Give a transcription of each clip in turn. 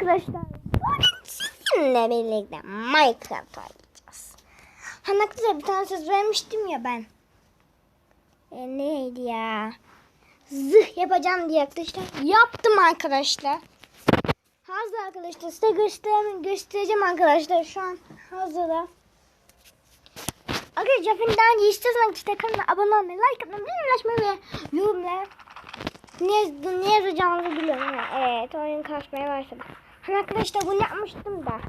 arkadaşlar. Bugün sizinle birlikte Minecraft oynayacağız. Hani arkadaşlar bir tane söz vermiştim ya ben. E, neydi ya? Zırh yapacağım diye arkadaşlar. Yaptım arkadaşlar. Hazır arkadaşlar. Size göstereyim, göstereceğim arkadaşlar. Şu an hazırda. Arkadaşlar daha önce istiyorsanız arkadaşlar kanala abone olmayı, like atmayı, bildirim açmayı ve yorumlar ne, ne yazacağımızı biliyorum. Evet oyun kasmaya başladı. Hani arkadaşlar bunu yapmıştım da.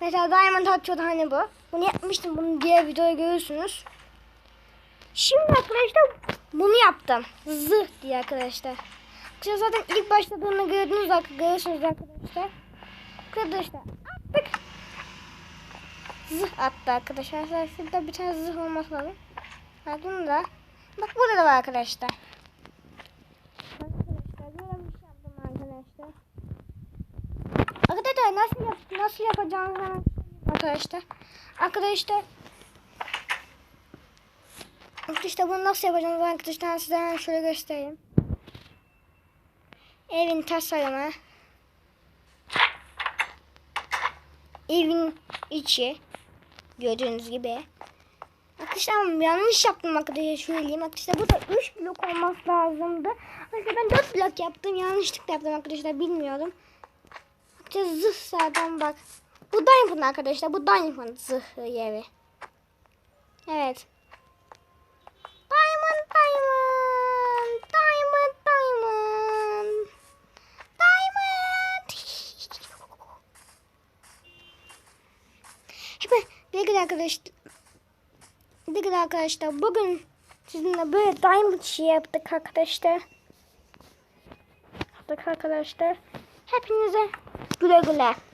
Mesela Diamond atıyordu hani bu. Bunu yapmıştım. Bunu diğer videoda görürsünüz. Şimdi arkadaşlar bunu yaptım. Zırh diye arkadaşlar. Arkadaşlar zaten ilk başladığını gördünüz görürsünüz arkadaşlar. Arkadaşlar attık. Zırh attı arkadaşlar. Şurada bir tane zırh olması lazım. Ha bunu da. Bak burada da var. Arkadaşlar böyle bir şey yaptım arkadaşlar. Arkadaşlar nasıl yap nasıl yapacağımızı hemen söyleyeyim arkadaşlar. Arkadaşlar Arkadaşlar bunu nasıl yapacağımızı arkadaşlar size şöyle göstereyim. Evin tasarımı. Evin içi. Gördüğünüz gibi. Arkadaşlar yanlış yaptım arkadaşlar söyleyeyim. Arkadaşlar burada 3 blok olması lazımdı. Arkadaşlar ben 4 blok yaptım. Yanlışlıkla yaptım arkadaşlar bilmiyorum. Arkadaşlar zırh zaten bak. Bu Diamond arkadaşlar. Bu Diamond zırhı yeri. Evet. Diamond, Diamond. Diamond, Diamond. Diamond. Hemen bir arkadaşlar. Bir arkadaşlar bugün sizinle böyle diamond şey yaptık arkadaşlar. Yaptık arkadaşlar. Hepinize güle güle.